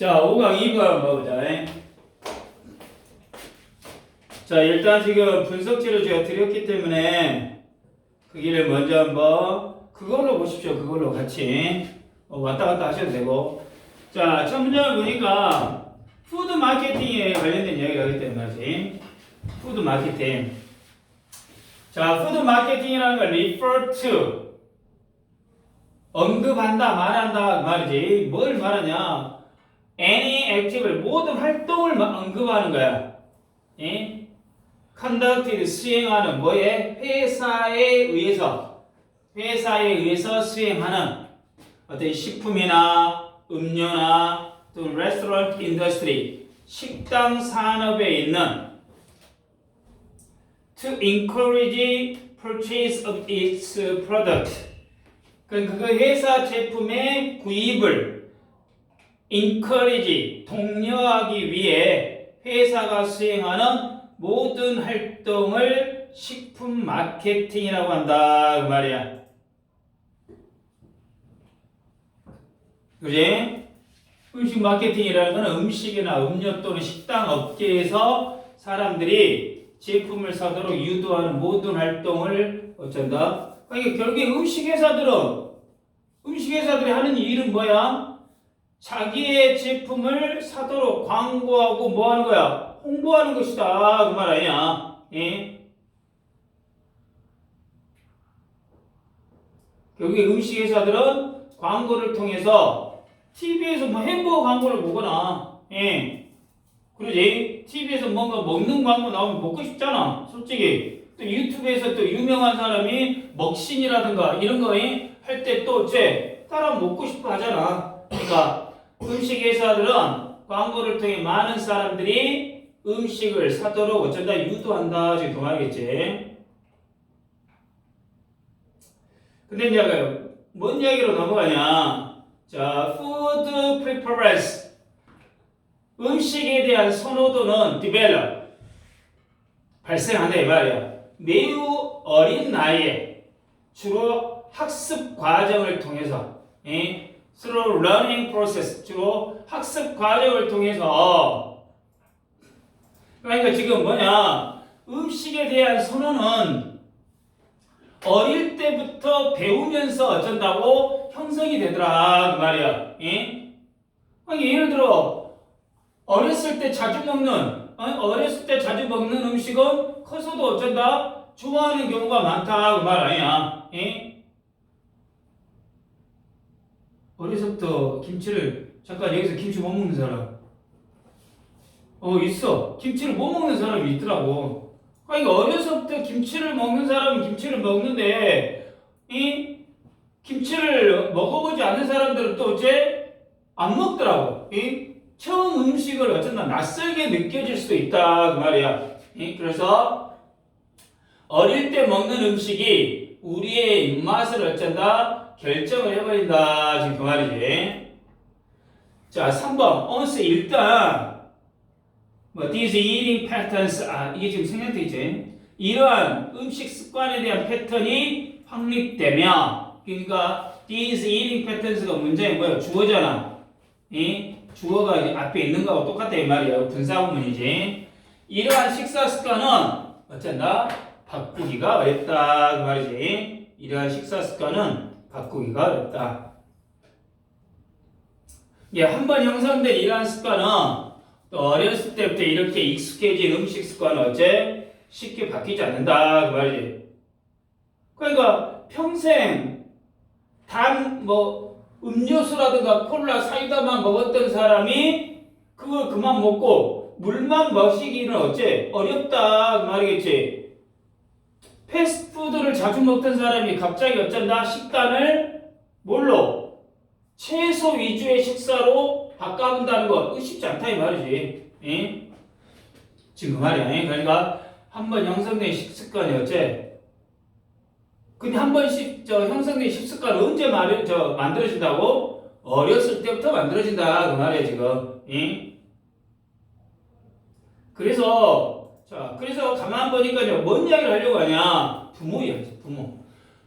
자, 5강 2번 한번 보자. 자, 일단 지금 분석지를 제가 드렸기 때문에 거기를 먼저 한번 그걸로 보십시오. 그걸로 같이 어, 왔다 갔다 하셔도 되고. 자, 첫 문장을 보니까 푸드 마케팅에 관련된 이야기를 하기 때문에. 푸드 마케팅. 자, 푸드 마케팅이라는 걸 refer to 언급한다, 말한다 그 말이지. 뭘 말하냐? Any active를 모든 활동을 마- 언급하는 거야. 예? conducted 수행하는 뭐에 회사에 의해서 회사에 의해서 수행하는 어떤 식품이나 음료나 또는 레스토랑트 인더스트리 식당 산업에 있는 to encourage purchase of its product 그러니까 그 회사 제품의 구입을 encourage 독려하기 위해 회사가 수행하는 모든 활동을 식품 마케팅이라고 한다 그 말이야. 그지? 음식 마케팅이라는 것은 음식이나 음료 또는 식당 업계에서 사람들이 제품을 사도록 유도하는 모든 활동을 어쩐다? 그러니까 결국에 음식 회사들은 음식 회사들이 하는 일은 뭐야? 자기의 제품을 사도록 광고하고 뭐 하는 거야? 홍보하는 것이다. 그 말 아니야. 예? 결국에 음식 회사들은 광고를 통해서 TV에서 뭐 햄버거 광고를 보거나, 예. 그러지? TV에서 뭔가 먹는 광고 나오면 먹고 싶잖아. 솔직히. 또 유튜브에서 또 유명한 사람이 먹신이라든가 이런 거 할 때또쟤 따라 먹고 싶어 하잖아. 그러니까 음식 회사들은 광고를 통해 많은 사람들이 음식을 사도록 어쩐다 유도한다 지금 그 말이겠지. 근데 이제 뭔 이야기로 넘어가냐? 자, food preference 음식에 대한 선호도는 develop 발생한다 이 말이야. 매우 어린 나이에 주로 학습 과정을 통해서 예? Through learning process 주로 학습 과정을 통해서. 그러니까 지금 뭐냐? 음식에 대한 선호는 어릴 때부터 배우면서 어쩐다고 형성이 되더라 그 말이야. 예? 예를 들어 어렸을 때 자주 먹는 어렸을 때 자주 먹는 음식은 커서도 어쩐다? 좋아하는 경우가 많다 그 말 아니야. 예? 어려서부터 김치를 잠깐 여기서 김치 못 먹는 사람. 어 있어. 김치를 못 먹는 사람이 있더라고. 아니 어려서부터 김치를 먹는 사람은 김치를 먹는데 이 김치를 먹어보지 않는 사람들은 또 어째 안 먹더라고. 이 처음 음식을 어쩐다 낯설게 느껴질 수도 있다 그 말이야. 이 그래서 어릴 때 먹는 음식이 우리의 입맛을 어쩐다 결정을 해버린다 지금 그 말이지. 자 3번. once 일단 뭐 these eating patterns 아 이게 지금 생략돼 있지? 이러한 음식 습관에 대한 패턴이 확립되면 그러니까 these eating patterns가 문장이 뭐야 주어잖아. 이 주어가 이제 앞에 있는 거하고 똑같다 이 말이야. 분사구문이지. 이러한 식사 습관은 어쩐다 바꾸기가 어렵다 그 말이지. 이러한 식사 습관은 바꾸기가 어렵다 예, 한 번 형성된 이러한 습관은 또 어렸을 때부터 이렇게 익숙해진 음식 습관은 어째 쉽게 바뀌지 않는다 그 말이지. 그러니까 평생 단 뭐 음료수라든가 콜라 사이다만 먹었던 사람이 그걸 그만 먹고 물만 마시기는 어째 어렵다 그 말이겠지. 패스트푸드를 자주 먹던 사람이 갑자기 어쩐다 식단을 뭘로 채소 위주의 식사로 바꿔본다는 건 쉽지 않다 이 말이지. 예? 지금 그 말이야. 예? 그러니까 한번 형성된 식습관이 어째? 근데 한 번씩 저 형성된 식습관 언제 말, 저 만들어진다고? 어렸을 때부터 만들어진다 그 말이야 지금. 예? 그래서 자 그래서 가만 보니까요 뭔 이야기를 하려고 하냐? 부모 이야기 부모.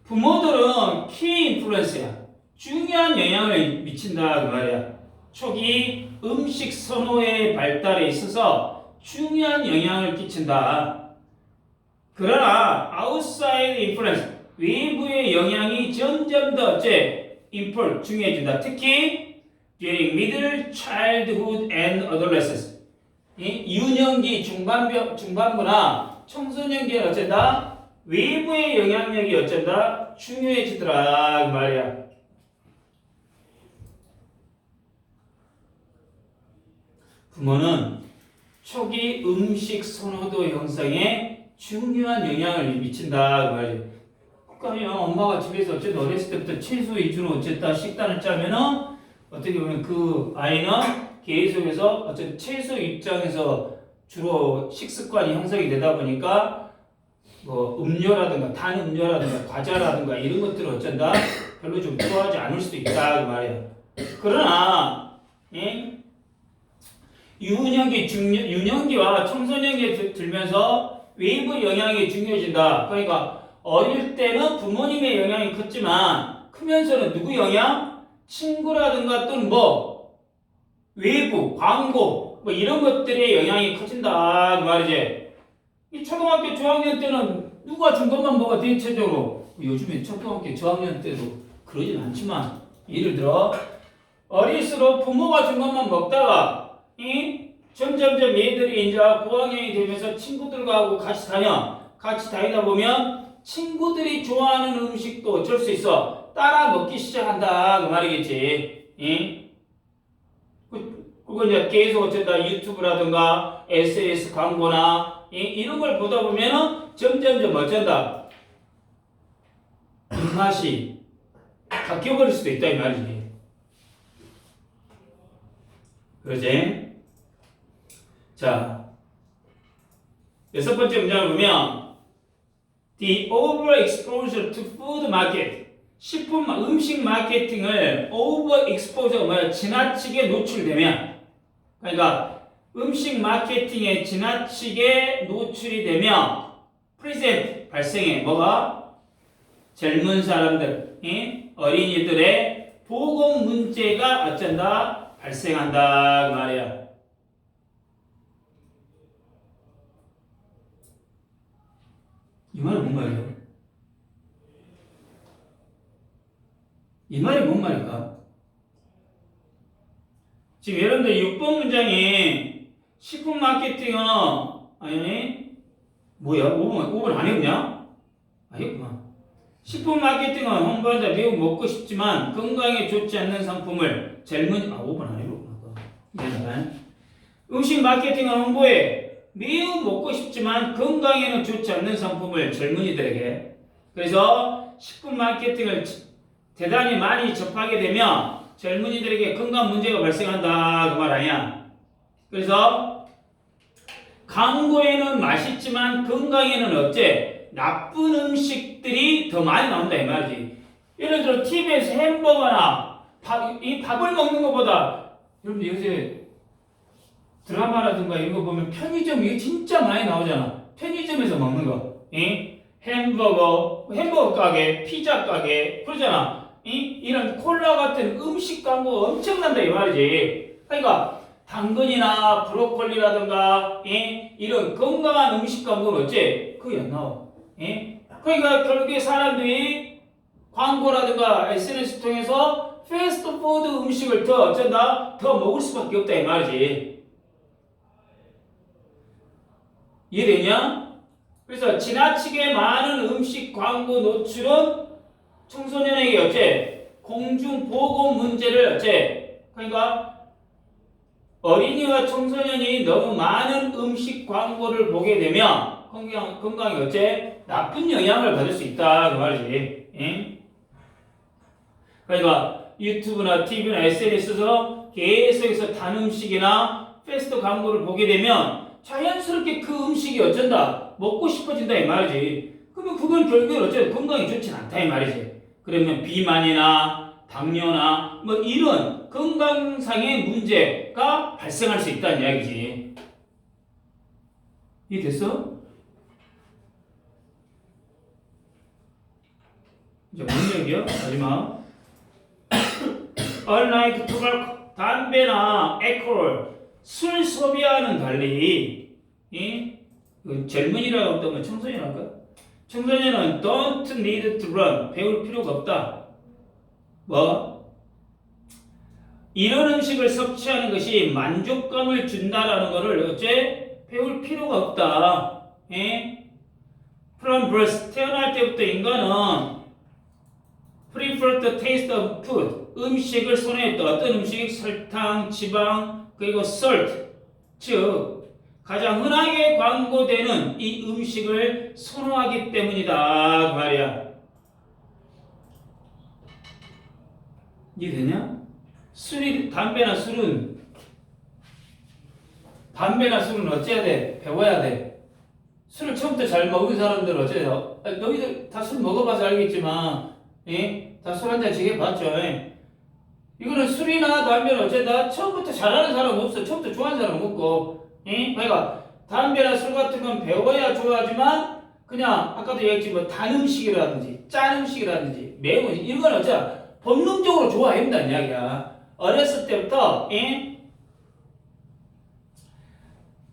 부모들은 키 인플루언스야. 중요한 영향을 미친다 그 말이야. 초기 음식 선호의 발달에 있어서 중요한 영향을 끼친다. 그러나 outside influence 외부의 영향이 점점 더 어째 인플 중요해진다. 특히 during middle childhood and adolescence 이 유년기 중반병 중반부나 청소년기에 어쩐다 외부의 영향력이 어쩐다 중요해지더라 그 말이야. 부모는 초기 음식 선호도 형성에 중요한 영향을 미친다 그 말이야. 그러니까 엄마가 집에서 어쨌든 어렸을 때부터 채소 위주로 어쨌다 식단을 짜면은 어떻게 보면 그 아이는 계속해서 어쨌든 채소 입장에서 주로 식습관이 형성이 되다 보니까 뭐 음료라든가 단 음료라든가 과자라든가 이런 것들을 어쩐다 별로 좀 좋아하지 않을 수도 있다 그 말이에요. 그러나 예? 유년기, 중년, 유년기와 청소년기에 들- 들면서 외부 영향이 중요해진다. 그러니까 어릴 때는 부모님의 영향이 컸지만 크면서는 누구 영향? 친구라든가 또는 뭐 외부, 광고 뭐 이런 것들의 영향이 커진다 그 말이지. 이 초등학교 저학년 때는 누가 준 것만 먹어 대체적으로 요즘에 초등학교 저학년 때도 그러진 않지만 예를 들어 어릴수록 부모가 준 것만 먹다가 이 점점점 얘들이 이제 고학년이 되면서 친구들과 하고 같이 다녀 같이 다니다 보면 친구들이 좋아하는 음식도 어쩔 수 있어 따라 먹기 시작한다 그 말이겠지 이? 그, 그거 이제 계속 어쨌다 유튜브라든가 SNS 광고나 이, 이런 걸 보다 보면은 점점점 어쩐다 입맛이 바뀌어버릴 수도 있다 이 말이지 그러지? 자, 여섯 번째 문장을 보면 The overexposure to food market 식품 마- 음식 마케팅을 overexposure가 뭐야? 지나치게 노출되면 그러니까 음식 마케팅에 지나치게 노출이 되면 present 발생해 뭐가 젊은 사람들, 이 어린이들의 보건 문제가 어쩐다 발생한다 그 말이야. 이 말은 뭔 말이야? 이 말이 뭔 말일까? 지금 여러분들 6번 문장이 식품 마케팅은 아니 뭐야? 5번, 5번 안 했냐? 아니구만. 식품 마케팅은 홍보하자 매우 먹고 싶지만 건강에 좋지 않는 상품을 젊은 아 5번 안 해봤구나. 미안하다. 음식 마케팅은 홍보에 매우 먹고 싶지만 건강에는 좋지 않는 상품을 젊은이들에게 그래서 식품 마케팅을 지- 대단히 많이 접하게 되면 젊은이들에게 건강 문제가 발생한다 그 말 아니야. 그래서 광고에는 맛있지만 건강에는 어째 나쁜 음식들이 더 많이 나온다 이 말이지. 예를 들어 TV에서 햄버거나 밥, 이 밥을 먹는 것보다 여러분 요새 드라마라든가 이런 거 보면 편의점 이게 진짜 많이 나오잖아. 편의점에서 먹는 거. 이 햄버거, 햄버거 가게, 피자 가게, 그러잖아. 이 이런 콜라 같은 음식 광고 엄청난다 이 말이지. 그러니까 당근이나 브로콜리라든가 이 이런 건강한 음식 광고는 어째 거의 안 나와. 예? 그러니까 결국에 사람들이 광고라든가 SNS 통해서 패스트푸드 음식을 더 어쩐다 더 먹을 수밖에 없다 이 말이지. 이해되냐? 그래서 지나치게 많은 음식 광고 노출은 청소년에게 어째 공중 보건 문제를 어째 그러니까 어린이와 청소년이 너무 많은 음식 광고를 보게 되면 건강 건강에 어째 나쁜 영향을 받을 수 있다 그 말이지. 응? 그러니까 유튜브나 TV나 SNS에서 계속해서 단 음식이나 패스트 광고를 보게 되면 자연스럽게 그 음식이 어쩐다 먹고 싶어진다 이 말이지. 그러면 그건 결국에 어쨌든 건강에 좋진 않다 이 말이지. 그러면 비만이나 당뇨나 뭐 이런 건강상의 문제가 발생할 수 있다는 이야기지. 이해됐어? 이제 뭔 얘기야? 마지막. Unlike tobacco, 담배나 알코올, 술 소비와는 달리 이그 젊은이라고 없다면 청소년할까? 청소년은 don't need to run 배울 필요가 없다. 뭐? 이런 음식을 섭취하는 것이 만족감을 준다라는 것을 어째 배울 필요가 없다. 예? From birth 태어날 때부터 인간은 prefer the taste of food 음식을 선호했다. 어떤 음식? 설탕, 지방, 그리고 salt 즉 가장 흔하게 광고되는 이 음식을 선호하기 때문이다 그 말이야. 이해 되냐? 술이 담배나 술은 담배나 술은 어째야 돼? 배워야 돼. 술을 처음부터 잘 먹은 사람들 어째요? 너희들 다 술 먹어봐서 알겠지만, 예? 다 술 한잔 지게봤죠. 예? 이거는 술이나 담배는 어째다 처음부터 잘하는 사람 없어. 처음부터 좋아하는 사람 없고, 예? 그러니까 담배나 술 같은 건 배워야 좋아하지만 그냥 아까도 얘기했지만 단 음식이라든지 짠 음식이라든지 매운 음식 이런 건 어째 본능적으로 좋아해야 된다는 이야기야. 어렸을 때부터 예?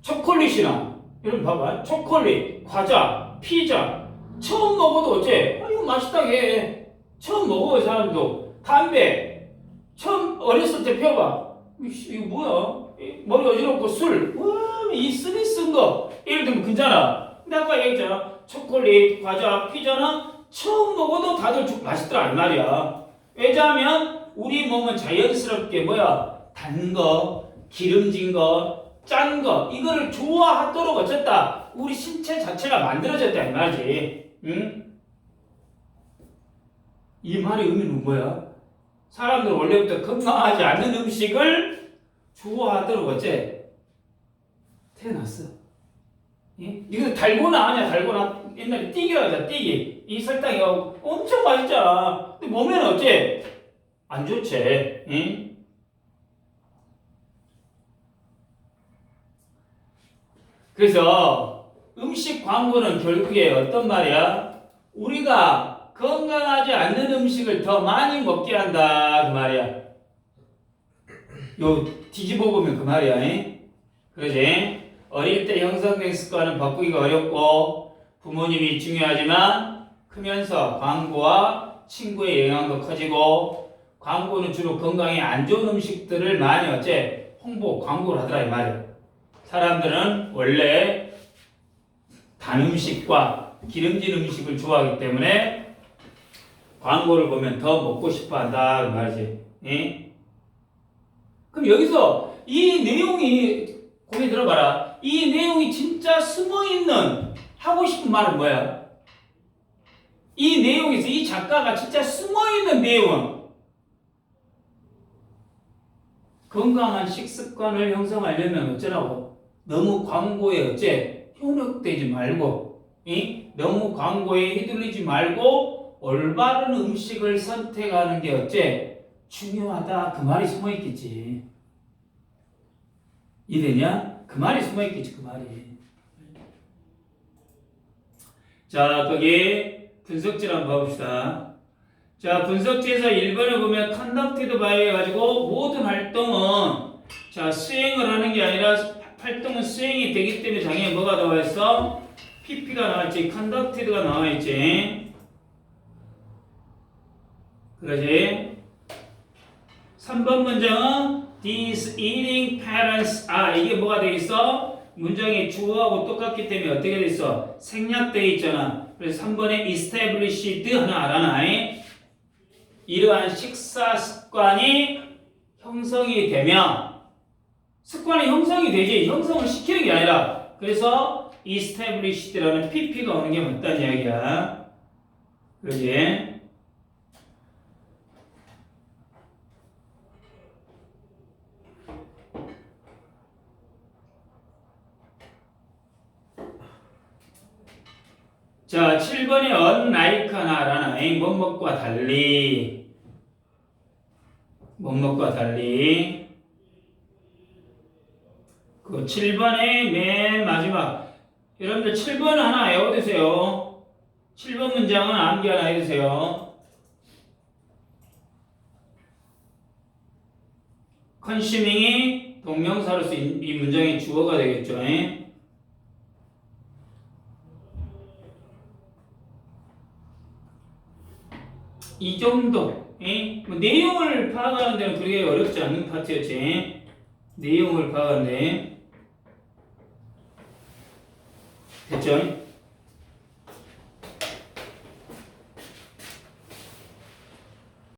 초콜릿이나 여러분 봐봐. 초콜릿, 과자, 피자 처음 먹어도 어째? 아, 이거 맛있다 해. 처음 먹어본 사람도. 담배. 처음 어렸을 때 펴봐. 이거 뭐야? 이 머리 어지럽고 술와이 쓰리 쓴 거. 예를 들면 괜찮아. 근데 아까 얘기했잖아. 초콜릿, 과자, 피자는 처음 먹어도 다들 좀 맛있더라 이 말이야. 왜냐하면 우리 몸은 자연스럽게 뭐야? 단 거, 기름진 거, 짠 거 이거를 좋아하도록 어쨌다. 우리 신체 자체가 만들어졌다 이 말이지. 응? 이 말의 의미는 뭐야? 사람들은 원래부터 건강하지 않는 음식을 좋아하도록 어째 태어났어 예? 이거 달고나 아니야 달고나 옛날에 띠기라고 하자 띠기 이 설탕이 엄청 맛있잖아 근데 몸에는 어째 안 좋지 예? 그래서 음식 광고는 결국에 어떤 말이야? 우리가 건강하지 않는 음식을 더 많이 먹게 한다 그 말이야. 요 뒤집어 보면 그 말이야. 잉? 그러지? 어릴 때 형성된 습관은 바꾸기가 어렵고 부모님이 중요하지만 크면서 광고와 친구의 영향도 커지고 광고는 주로 건강에 안 좋은 음식들을 많이 어째 홍보 광고를 하더라 이 말이야. 사람들은 원래 단 음식과 기름진 음식을 좋아하기 때문에 광고를 보면 더 먹고 싶어 한다 그 말이지. 예? 그럼 여기서 이 내용이 고개 들어봐라. 이 내용이 진짜 숨어 있는 하고 싶은 말은 뭐야? 이 내용에서 이 작가가 진짜 숨어 있는 내용은 건강한 식습관을 형성하려면 어쩌라고? 너무 광고에 어째 현혹되지 말고, 이? 너무 광고에 휘둘리지 말고 올바른 음식을 선택하는 게 어째 중요하다 그 말이 숨어 있겠지. 이해되냐? 그 말이 숨어 있겠지 그 말이. 자 거기 분석지를 한번 봐봅시다. 자 분석지에서 1번을 보면 컨덕티드 바이 해가지고 모든 활동은 자 수행을 하는 게 아니라 활동은 수행이 되기 때문에 장에 뭐가 나와 있어? PP가 나와 있지, conducted가 나와 있지. 그러지? 3번 문장은 these eating patterns 아 이게 뭐가 돼 있어? 문장의 주어하고 똑같기 때문에 어떻게 돼 있어? 생략돼 있잖아. 그래서 3번에 established 하나 알아놔. 이러한 식사 습관이 형성이 되면 습관이 형성이 되지 형성을 시키는 게 아니라 그래서 established라는 pp가 오는 게 맞다는 이야기야. 그러지? 자, 7번에 unlike 하나라는 뭐뭐과 달리. 뭐뭐과 달리. 그 7번의 맨 마지막. 여러분들 7번 하나 외워두세요. 7번 문장은 암기 하나 해두세요. 컨슈밍이 동명사로서 이, 이 문장의 주어가 되겠죠. 이 정도. 예? 뭐 내용을 파악하는 데는 그렇게 어렵지 않은 파트였지. 예? 내용을 파악하는데. 됐죠?